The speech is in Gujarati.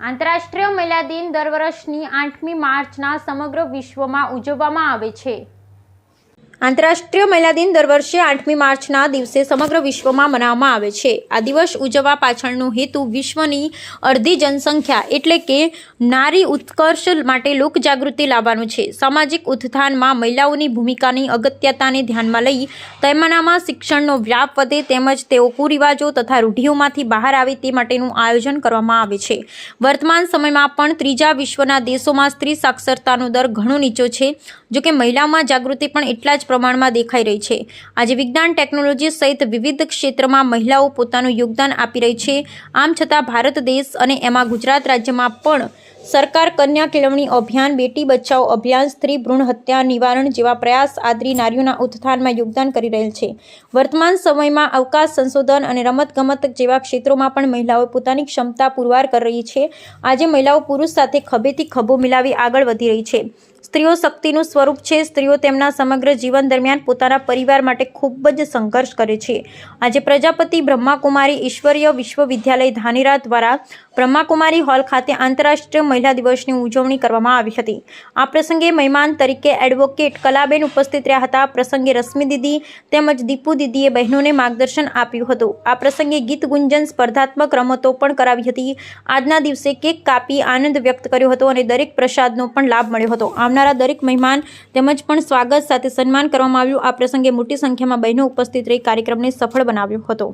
આંતરરાષ્ટ્રીય મહિલા દિન દર વર્ષની આઠમી માર્ચના સમગ્ર વિશ્વમાં ઉજવવામાં આવે છે. આંતરરાષ્ટ્રીય મહિલા દિન દર વર્ષે આઠમી માર્ચના દિવસે સમગ્ર વિશ્વમાં મનાવવામાં આવે છે. આ દિવસ ઉજવવા પાછળનો હેતુ વિશ્વની અડધી જનસંખ્યા એટલે કે નારી ઉત્કર્ષ માટે લોકજાગૃતિ લાવવાનો છે. સામાજિક ઉત્થાનમાં મહિલાઓની ભૂમિકાની અગત્યતાને ધ્યાનમાં લઈ તેમાંનામાં શિક્ષણનો વ્યાપ વધે તેમજ તેઓ કુરિવાજો તથા રૂઢિઓમાંથી બહાર આવે તે માટેનું આયોજન કરવામાં આવે છે. વર્તમાન સમયમાં પણ ત્રીજા વિશ્વના દેશોમાં સ્ત્રી સાક્ષરતાનો દર ઘણો નીચો છે. જોકે મહિલાઓમાં જાગૃતિ પણ એટલા જ પ્રમાણમાં દેખાઈ રહી છે. આજે વિજ્ઞાન ટેકનોલોજી સહિત વિવિધ ક્ષેત્રમાં મહિલાઓ પોતાનું યોગદાન આપી રહી છે. આમ છતાં ભારત દેશ અને એમાં ગુજરાત રાજ્યમાં પણ સરકાર કન્યા કેળવણી અભિયાન, બેટી બચાવો અભિયાન, સ્ત્રી ભ્રૂણ હત્યા નિવારણ જેવા પ્રયાસ આદરી નારીઓના ઉત્થાનમાં યોગદાન કરી રહેલ છે. વર્તમાન સમયમાં અવકાશ સંશોધન અને રમતગમત જેવા ક્ષેત્રોમાં પણ મહિલાઓ પોતાની ક્ષમતા પુરવાર કરી રહી છે. આજે મહિલાઓ પુરુષ સાથે ખભેથી ખભો મિલાવી આગળ વધી રહી છે. સ્ત્રીઓ શક્તિનું સ્વરૂપ છે. સ્ત્રીઓ તેમના સમગ્ર જીવન દરમિયાન પોતાના પરિવાર માટે ખૂબ જ સંઘર્ષ કરે છે. આજે પ્રજાપતિ બ્રહ્માકુમારી ઈશ્વરીય વિશ્વવિદ્યાલય ધાનેરા દ્વારા બ્રહ્માકુમારી હોલ ખાતે આંતરરાષ્ટ્રીય મહિલા દિવસની ઉજવણી કરવામાં આવી હતી. આ પ્રસંગે મહેમાન તરીકે એડવોકેટ કલાબેન ઉપસ્થિત રહ્યા હતા. પ્રસંગે રશ્મિ દીદી તેમજ દીપુ દીદીએ બહેનોને માર્ગદર્શન આપ્યું હતું. આ પ્રસંગે ગીત ગુંજન, સ્પર્ધાત્મક રમતો પણ કરાવી હતી. આજના દિવસે કેક કાપી આનંદ વ્યક્ત કર્યો હતો અને દરેક પ્રસાદનો પણ લાભ મળ્યો હતો. આવનારા દરેક મહેમાન તેમજ પણ સ્વાગત સાથે સન્માન કરવામાં આવ્યું. આ પ્રસંગે મોટી સંખ્યામાં બહેનો ઉપસ્થિત રહી કાર્યક્રમને સફળ બનાવ્યો હતો.